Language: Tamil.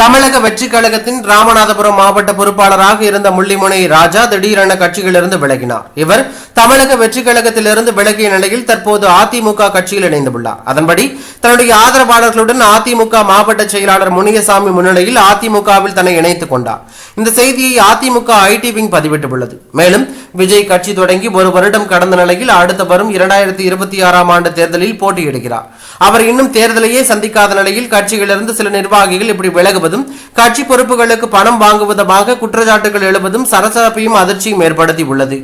தமிழக வெற்றி கழகத்தின் ராமநாதபுரம் மாவட்ட பொறுப்பாளராக இருந்த முள்ளிமுனை ராஜா திடீரென கட்சியிலிருந்து விலகினார். இவர் தமிழக வெற்றி கழகத்திலிருந்து விலகிய நிலையில் தற்போது அதிமுக கட்சியில் இணைந்துள்ளார். அதன்படி தன்னுடைய ஆதரவாளர்களுடன் அதிமுக மாவட்ட செயலாளர் முனியசாமி முன்னிலையில் அதிமுகவில் தன்னை இணைத்துக் கொண்டார். இந்த செய்தியை அதிமுக ஐடி விங் பதிவிட்டுள்ளது. மேலும் விஜய் கட்சி தொடங்கி ஒரு வருடம் கடந்த நிலையில் அடுத்த வரும் இரண்டாயிரத்தி இருபத்தி ஆறாம் ஆண்டு தேர்தலில் போட்டியிடுகிறார். அவர் இன்னும் தேர்தலையே சந்திக்காத நிலையில் கட்சியிலிருந்து சில நிர்வாகிகள் இப்படி விலகுவதும் கட்சி பொறுப்புகளுக்கு பணம் வாங்குவதாக குற்றச்சாட்டுகள் எழுவதும் சரசரப்பையும் அதிர்ச்சியும் ஏற்படுத்தி உள்ளது